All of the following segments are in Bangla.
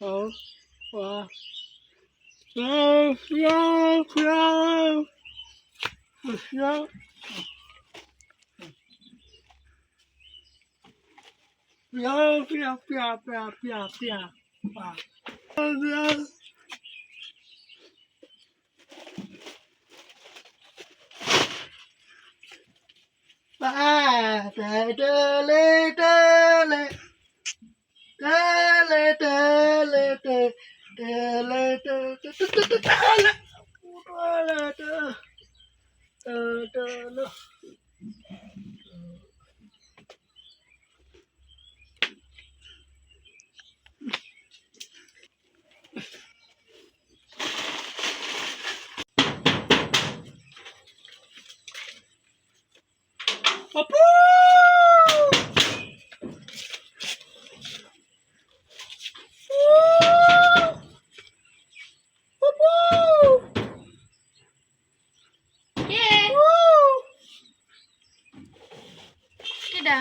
好啊，香香香，不香。不要不要不要不要不要不要啊！不要。ba da da le da le da le da Da, da, le. Apu! কে কেডা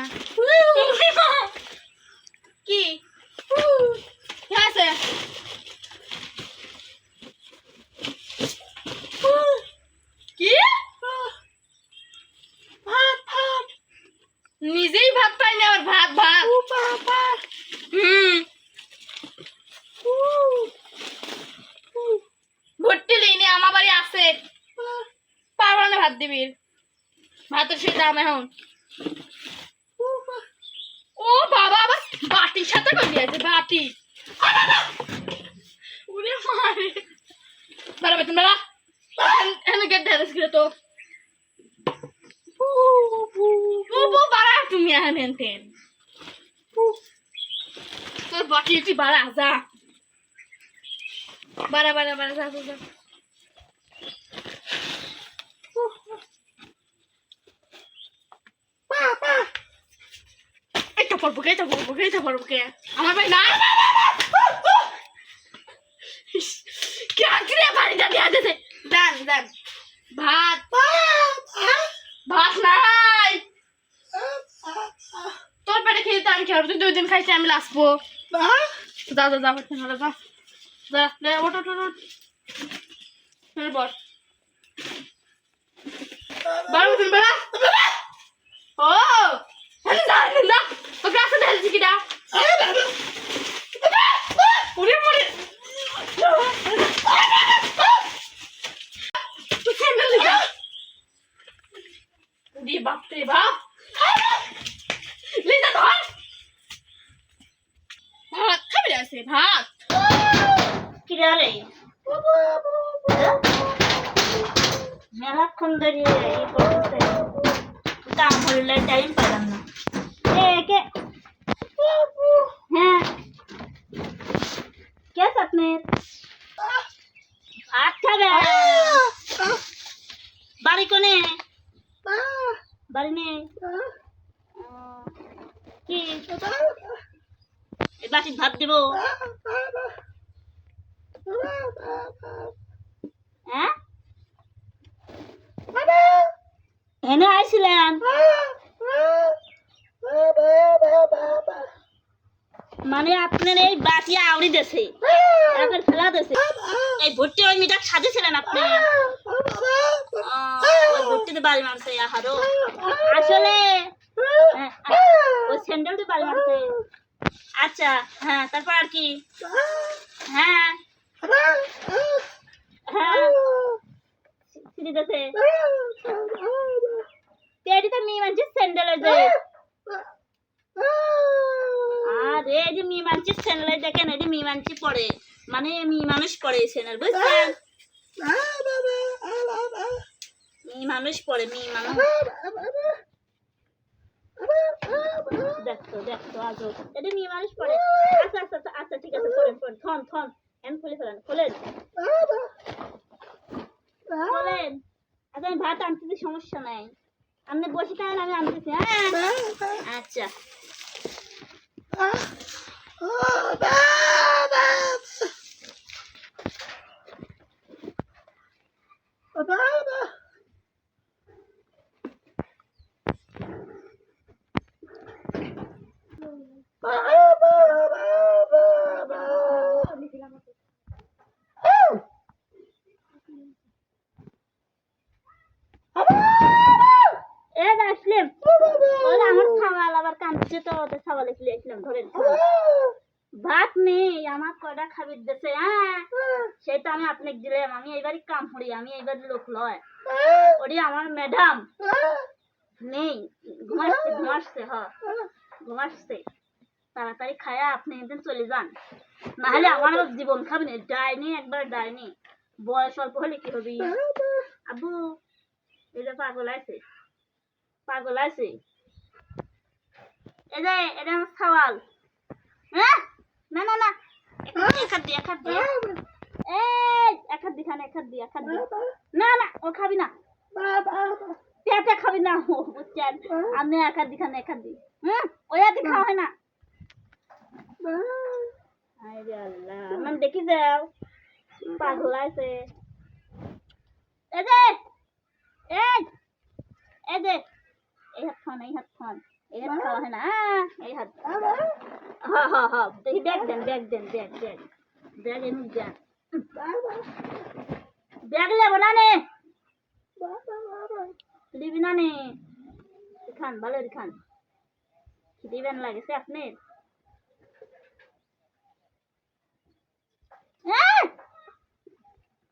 কি কি আছে কি ভাত ভাত নিজেই ভাত পাই না আর ভাত ভাত ও বাবা হুম ভর্তি দিইনি আমার বাড়ি আছে পারব না ভাতের সেই দাম এখন। ও বাবা আবার বাটির সাথে করে দিয়েছে বাটি। উড়ে মারে। বেড়া তোর বাটি বাড়া যা। বাড়া বাড়া বাড়া যা, যা এটা পড়ব কে এটা পড়ব কে এটা পড়ব কে আমার ভাই না। কে বাড়িটা দিয়ে দিতে দান দান। ভাত। ভাত নাই। তোর পেটে খেয়ে তো আমি খেয়ে তুই দুই দিন খাইছি, আমি লাসবো। যা যা যা বসে। না যা যা লে ওঠ ওঠ ওঠ ফের বস বারো দিন বেড়া ও হ্যাঁ না না ওকে আসতে ঢেলছি কিটা উড়ে পড়ে তুই স্যান্ডেল দিকা উড়ি বাপ রে বাপ লিজা ধর ভাত খাবি আছে ভাত কিরারে মেলাক্ষণ ধরে ই করতেছে কাম হলে টাইম পেলাম না এ কে হ্যাঁ কে আপনার ভাত খাবে বাড়ি কোনে বাড়ি নেই কি এই বাটির ভাত দেবো হ্যাঁ এনে আইছিলেন মানে আপনার এই বাটি আউড়ি দেছে। এখন ফেলা দেছে। এই ভর্তি ওই মিটার সাজেছিলেন আপনি? ভর্তিতে বাড়ি মারছে আহারো আসলে ওই স্যান্ডেলতে বাড়ি মারছে। আচ্ছা হ্যাঁ তারপর আর কি? হ্যাঁ। হ্যাঁ। তো মেয়ে মানছিস স্যান্ডেলে যে আর এই যে মেয়ে স্যান্ডেলে দেখেন এই যে মেয়ে মানছি পড়ে মানে মেয়ে মানুষ পড়ে স্যান্ডেল বুঝছেন মেয়ে মানুষ পড়ে মেয়ে মানুষ দেখতো দেখতো আজও এটা মেয়ে মানুষ পড়ে আচ্ছা আচ্ছা আচ্ছা আচ্ছা ঠিক আছে পড়েন পড়েন থন থন এন খুলে ফেলেন খোলেন খোলেন আচ্ছা আমি ভাত আনতেছি সমস্যা নাই আপনি বসে থাকেন আমি আনতেছি হ্যাঁ আচ্ছা Bye. চলে আসলাম ধরেন। ভাত নেই, আমার কয়টা দেশে হ্যাঁ? সেটা আমি দিলাম, আমি এইবারই কাম আমি এইবার লোক লয়। ওরি আমার ম্যাডাম, নেই ঘুমাচ্ছে ঘুমাচ্ছে হ ঘুমাচ্ছে তাড়াতাড়ি খায়া আপনি একদিন চলে যান। নাহলে আমার জীবন খাবেন ডাইনি, একবার ডাইনি। বয়স অল্প হলে কি হবে? আবু এটা পাগল আছে পাগল আছে। এটা আমার সওয়াল না না না। এক হাত দি এক হাত দি। এই এক হাত দি, খান এক হাত দি এক হাত দি। না না ও খাবি না। পেঁপে খাবি না। ও বুঝছেন আমি এক হাত দি, খান এক হাত দি। হুম ওই হাতে খাওয়া হয় না আরে আল্লাহ আমার দেখি যাও। পাগল আছে। এই যে এই এই যে এই হাত খান এই হাত খান এই হাত খাওয়া হয় না এই হাত হা হা হা দেখি ব্যাগ দেন ব্যাগ দেন ব্যাগ ব্যাগ। ব্যাগ এনে দেন ব্যাগ লেবো না নে দিবি না নে খান ভালো খান। দিবেন লাগেছে আপনার। এই!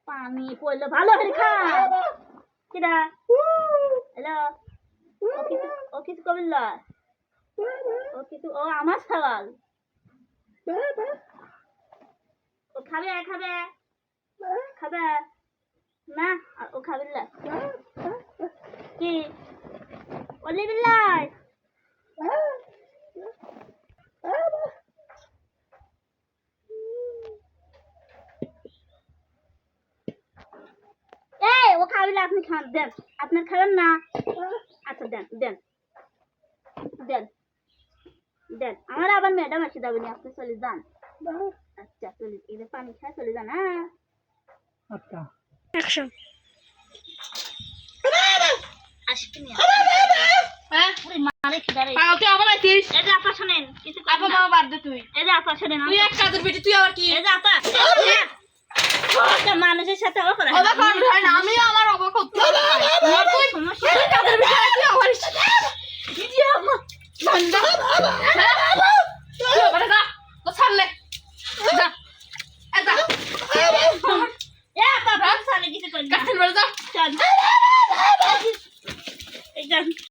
পানি পড়লে ভালো করে খান কিরা? ও কিছু কবিল ও কিছু ও আমার সওয়াল। ও খাবে খাবে। খাবে। না, ও খাবে না। কি? ওলি বিল্লাই এই, ও খাবে আপনি খান, দেন। আপনার খাবেন না? আচ্ছা দেন দেন। দেন। দেন আমার আবার ম্যাডাম আসে যাবেনি আপনি চলে যান। আচ্ছা চলে এবার পানি খায় চলে যান হ্যাঁ। আচ্ছা। অ্যাকশন আসবে না হ্যাঁ মারে খিদারে পাগল তুই আবার আইছিস? এই যে আপা শোনেন কিছু আপা বাদ দে তুই। এই যে আপা শোনেন তুই এক কাজের বেটি তুই আবার কি? এই যে আপা মানুষের সাথে অপরাধ। হয় না আমিও আমার অবাক করতে তুই সমস্যা কাজের বেটি